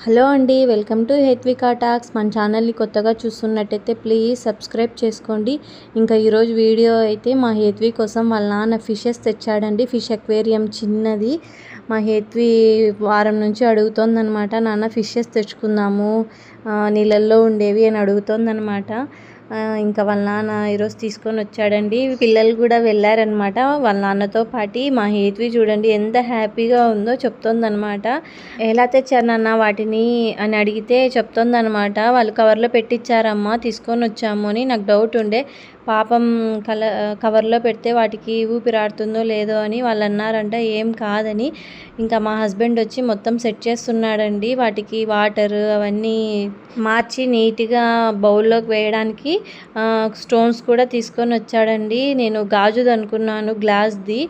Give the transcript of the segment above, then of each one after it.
Hello అండి welcome to Hethvika talks. మన ఛానల్ని కొత్తగా చూస్తున్నట్టయితే ప్లీజ్ సబ్స్క్రైబ్ చేసుకోండి. ఇంకా ఈరోజు వీడియో అయితే మా హేత్వి కోసం వాళ్ళ నాన్న ఫిషెస్ తెచ్చాడండి. ఫిష్ అక్వేరియం చిన్నది. మా హేత్వి వారం నుంచి అడుగుతోందనమాట నాన్న ఫిషెస్ తెచ్చుకుందాము నీళ్ళల్లో ఉండేవి అని అడుగుతోందనమాట ఇంకా వాళ్ళ నాన్న ఈరోజు తీసుకొని వచ్చాడండి. పిల్లలు కూడా వెళ్ళారనమాట వాళ్ళ నాన్నతో పాటి మా హేతువి చూడండి ఎంత హ్యాపీగా ఉందో చెప్తోందనమాట ఎలా తెచ్చారనన్న వాటిని అని అడిగితే చెప్తోందనమాట వాళ్ళు కవర్లో పెట్టించారమ్మా తీసుకొని వచ్చాము అని. నాకు డౌట్ ఉండే. పాపం కల కవర్లో పెడితే వాటికి ఊపిరాడుతుందో లేదో అని వాళ్ళు అన్నారంట ఏం కాదని. ఇంకా మా హస్బెండ్ వచ్చి మొత్తం సెట్ చేస్తున్నాడండి. వాటికి వాటర్ అవన్నీ మార్చి నీట్గా బౌల్లోకి వేయడానికి స్టోన్స్ కూడా తీసుకొని వచ్చాడండి. నేను గాజుది అనుకున్నాను గ్లాస్ది.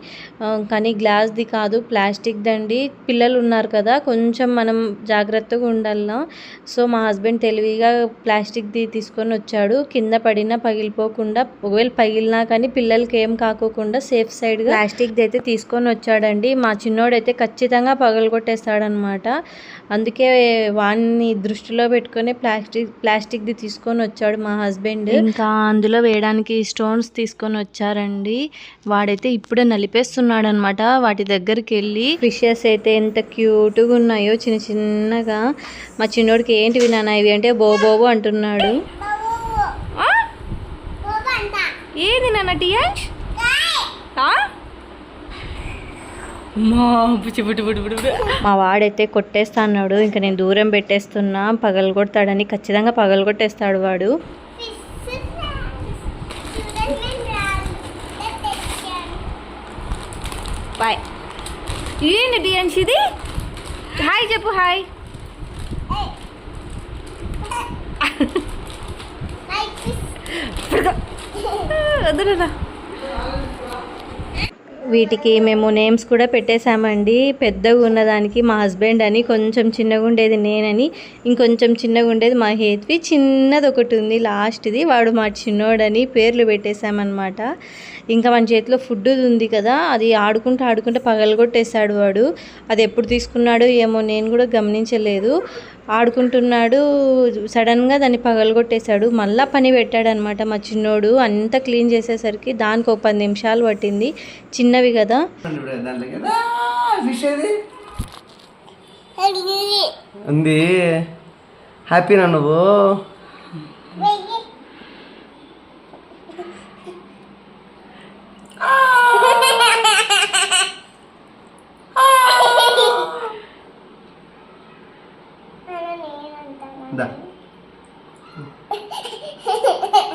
కానీ గ్లాస్ది కాదు ప్లాస్టిక్ దండి పిల్లలు ఉన్నారు కదా కొంచెం మనం జాగ్రత్తగా ఉండాలా సో మా హస్బెండ్ తెలివిగా ప్లాస్టిక్ది తీసుకొని వచ్చాడు. కింద పడినా పగిలిపోకుండా ఒకవేళ పగిలినా కానీ పిల్లలకి ఏం కాకోకుండా సేఫ్ సైడ్గా ప్లాస్టిక్ది అయితే తీసుకొని వచ్చాడండి. మా చిన్నోడైతే ఖచ్చితంగా పగలగొట్టేస్తాడనమాట అందుకే వాడిని దృష్టిలో పెట్టుకొని ప్లాస్టిక్ ప్లాస్టిక్ది తీసుకొని వచ్చాడు మా హస్బెండ్. ఇంకా అందులో వేయడానికి స్టోన్స్ తీసుకొని వచ్చారండి. వాడైతే ఇప్పుడే నలిపేస్తున్నాడు అనమాట వాటి దగ్గరికి వెళ్ళి ఫిషెస్ అయితే ఎంత క్యూట్గా ఉన్నాయో చిన్న చిన్నగా. మా చిన్నోడికి ఏంటివి నాన్న ఇవి అంటే బోబోబో అంటున్నాడు. ఏది నాన్న టియాంష్ మా వాడైతే కొట్టేస్తా అన్నాడు. ఇంకా నేను దూరం పెట్టేస్తున్నా. పగలగొడతాడని ఖచ్చితంగా పగలగొట్టేస్తాడు వాడు. బాయ్. ఏంటి టియాంష్ ఇది? హాయ్ చెప్పు హాయ్. അതിലല്ല వీటికి మేము నేమ్స్ కూడా పెట్టేశామండి. పెద్దగా ఉన్నదానికి మా హస్బెండ్ అని కొంచెం చిన్నగా ఉండేది నేనని ఇంకొంచెం చిన్నగా ఉండేది మా హేత్వి. చిన్నది ఒకటి ఉంది లాస్ట్ది. వాడు మా చిన్నోడని పేర్లు పెట్టేశామన్నమాట. ఇంకా మన చేతిలో ఫుడ్ ఉంది కదా అది ఆడుకుంటూ ఆడుకుంటూ పగలగొట్టేశాడు వాడు. అది ఎప్పుడు తీసుకున్నాడో ఏమో నేను కూడా గమనించలేదు. ఆడుకుంటున్నాడు సడన్గా దాన్ని పగలగొట్టేశాడు. మళ్ళా పని పెట్టాడు అనమాట మా చిన్నోడు. అంతా క్లీన్ చేసేసరికి దానికి ఒక పది నిమిషాలు పట్టింది. చిన్న చిన్నవి కదా? ఫిష్ ఏది ఉంది హ్యాపీనా నువ్వు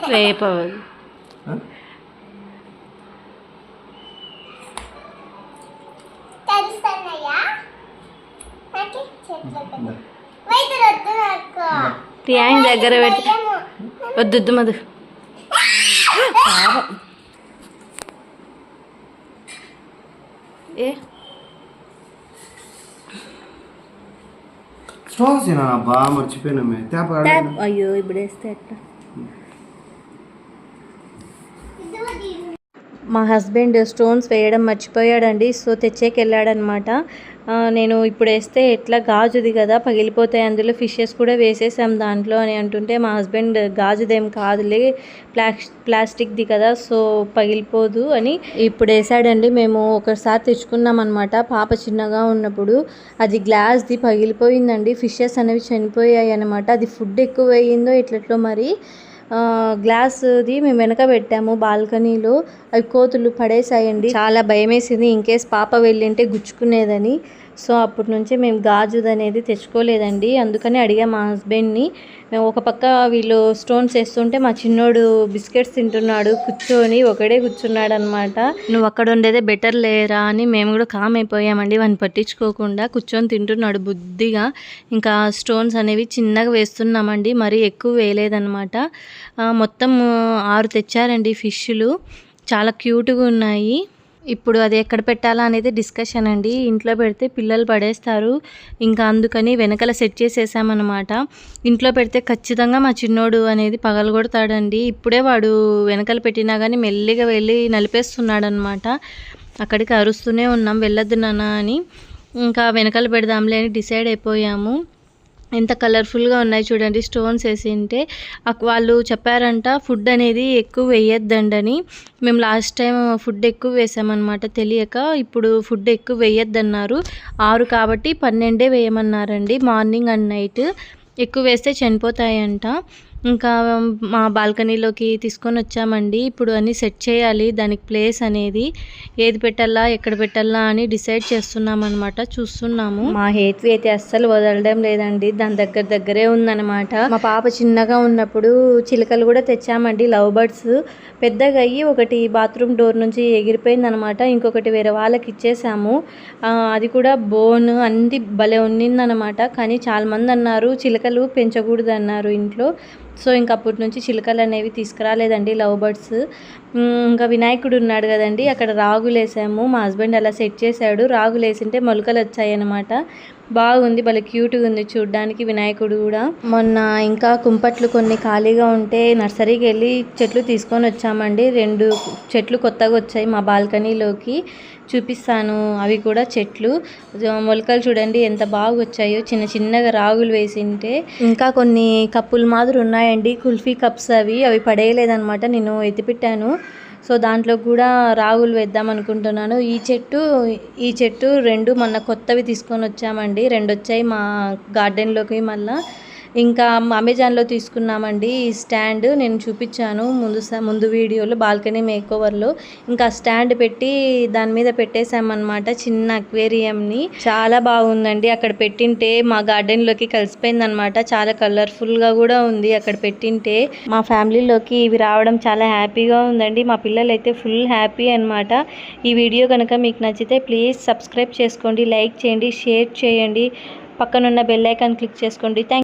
రేపు టియాంగ్ దగ్గర పెడితే వద్దు మధు. ఏ? స్టోన్స్ బాగా ట్యాప్ అయ్యో ఇప్పుడు వేస్తే ఎట్లా? మా హస్బెండ్ స్టోన్స్ వేయడం మర్చిపోయాడండి. సో తెచ్చేకి వెళ్ళాడనమాట నేను ఇప్పుడు వేస్తే ఎట్లా గాజుది కదా పగిలిపోతాయి అందులో ఫిషెస్ కూడా వేసేసాం దాంట్లో అని అంటుంటే మా హస్బెండ్ గాజుదేం కాదులే ప్లాస్ ప్లాస్టిక్ది కదా సో పగిలిపోదు అని. ఇప్పుడు వేసాడండి మేము ఒకసారి తెచ్చుకున్నాం అనమాట పాప చిన్నగా ఉన్నప్పుడు. అది గ్లాస్ది పగిలిపోయిందండి ఫిషెస్ అనేవి చనిపోయాయి అనమాట అది ఫుడ్ ఎక్కువ వేయిందో ఇట్లట్లో మరి? గ్లాస్ది మేము వెనక పెట్టాము బాల్కనీలో. అవి కోతులు పడేసాయండి చాలా భయం వేసింది ఇంకేస్ పాప వెళ్ళింటే గుచ్చుకునేదని. సో అప్పటి నుంచి మేము గాజుది అనేది తెచ్చుకోలేదండి. అందుకని అడిగా మా హస్బెండ్ని మేము ఒక పక్క వీళ్ళు స్టోన్స్ వేస్తుంటే మా చిన్నోడు బిస్కెట్స్ తింటున్నాడు కూర్చొని ఒకడే కూర్చున్నాడు అనమాట నువ్వు అక్కడ ఉండేదే బెటర్ లేరా అని మేము కూడా కామ్ అయిపోయామండి. వాడిని పట్టించుకోకుండా కూర్చొని తింటున్నాడు బుద్ధిగా. ఇంకా స్టోన్స్ అనేవి చిన్నగా వేస్తున్నామండి మరీ ఎక్కువ వేయలేదనమాట. మొత్తం ఆరు తెచ్చారండి ఫిష్లు. చాలా క్యూట్గా ఉన్నాయి. ఇప్పుడు అది ఎక్కడ పెట్టాలా అనేది డిస్కషన్ అండి. ఇంట్లో పెడితే పిల్లలు పడేస్తారు. ఇంకా అందుకని వెనకల సెట్ చేసేసామన్నమాట. ఇంట్లో పెడితే ఖచ్చితంగా మా చిన్నోడు అనేది పగలగొడతాడండి. ఇప్పుడే వాడు వెనకలు పెట్టినా కానీ మెల్లిగా వెళ్ళి నలిపేస్తున్నాడు అనమాట అక్కడికి అరుస్తూనే ఉన్నాం. వెళ్ళొద్దు నాన్న అని. ఇంకా వెనకాల పెడదాంలే అని డిసైడ్ అయిపోయాము. ఎంత కలర్ఫుల్గా ఉన్నాయి చూడండి స్టోన్స్ వేసి ఉంటే వాళ్ళు చెప్పారంట ఫుడ్ అనేది ఎక్కువ వేయొద్దండని. మేము లాస్ట్ టైం ఫుడ్ ఎక్కువ వేసామన్నమాట తెలియక ఇప్పుడు ఫుడ్ ఎక్కువ వేయొద్దన్నారు. ఆరు కాబట్టి పన్నెండే వేయమన్నారండి మార్నింగ్ అండ్ నైట్. ఎక్కువ వేస్తే చనిపోతాయంట. ఇంకా మా బాల్కనీలోకి తీసుకొని వచ్చామండి. ఇప్పుడు అన్నీ సెట్ చేయాలి. దానికి ప్లేస్ అనేది ఏది పెట్టాలా ఎక్కడ పెట్టాలా అని డిసైడ్ చేస్తున్నాం అనమాట చూస్తున్నాము. మా హేత్వి అయితే అస్సలు వదలడం లేదండి. దాని దగ్గర దగ్గరే ఉందన్నమాట. మా పాప చిన్నగా ఉన్నప్పుడు చిలకలు కూడా తెచ్చామండి. Love birds. పెద్దగా అయ్యి ఒకటి బాత్రూమ్ డోర్ నుంచి ఎగిరిపోయింది అనమాట ఇంకొకటి వేరే వాళ్ళకి ఇచ్చేసాము. అది కూడా బోన్ అన్ని భలే ఉన్నిందనమాట కానీ చాలామంది అన్నారు చిలకలు పెంచకూడదు అన్నారు ఇంట్లో. సో ఇంక అప్పటి నుంచి చిలకలు అనేవి తీసుకురాలేదండి లవ్ బర్డ్స్. ఇంకా వినాయకుడు ఉన్నాడు కదండి. అక్కడ రాగులు వేసాము. మా హస్బెండ్ అలా సెట్ చేశాడు. రాగులేసింటే మొలకలు వచ్చాయి అనమాట బాగుంది భలే క్యూట్గా ఉంది చూడ్డానికి వినాయకుడు కూడా. మొన్న ఇంకా కుంపట్లు కొన్ని ఖాళీగా ఉంటే నర్సరీకి వెళ్ళి చెట్లు తీసుకొని వచ్చామండి. రెండు చెట్లు కొత్తగా వచ్చాయి మా బాల్కనీలోకి. చూపిస్తాను. అవి కూడా చెట్లు. మొలకలు చూడండి ఎంత బాగా వచ్చాయో. చిన్న చిన్నగా రాగులు వేసింటే. ఇంకా కొన్ని కప్పులు మాదిరి ఉన్నాయండి. కుల్ఫీ కప్స్ అవి. అవి పడేయలేదన్నమాట. నేను ఎత్తిపెట్టాను. సో దాంట్లో కూడా రాగులు వేద్దాం అనుకుంటున్నాను. ఈ చెట్టు ఈ చెట్టు రెండు మొన్న కొత్తవి తీసుకొని వచ్చామండి. రెండు వచ్చాయి మా గార్డెన్లోకి మళ్ళీ. ఇంకా అమెజాన్లో తీసుకున్నామండి ఈ స్టాండ్. నేను చూపించాను ముందు స- ముందు వీడియోలో బాల్కనీ మేక్ ఓవర్లో ఇంకా స్టాండ్ పెట్టి దాని మీద పెట్టేశామన్నమాట చిన్న అక్వేరియంని. చాలా బాగుందండి. అక్కడ పెట్టింటే మా గార్డెన్లోకి కలిసిపోయింది అనమాట చాలా కలర్ఫుల్గా కూడా ఉంది అక్కడ పెట్టింటే. మా ఫ్యామిలీలోకి ఇవి రావడం చాలా హ్యాపీగా ఉందండి. మా పిల్లలు అయితే ఫుల్ హ్యాపీ అనమాట ఈ వీడియో కనుక మీకు నచ్చితే ప్లీజ్ సబ్స్క్రైబ్ చేసుకోండి లైక్ చేయండి షేర్ చేయండి. పక్కనున్న బెల్ ఐకాన్ క్లిక్ చేసుకోండి. థ్యాంక్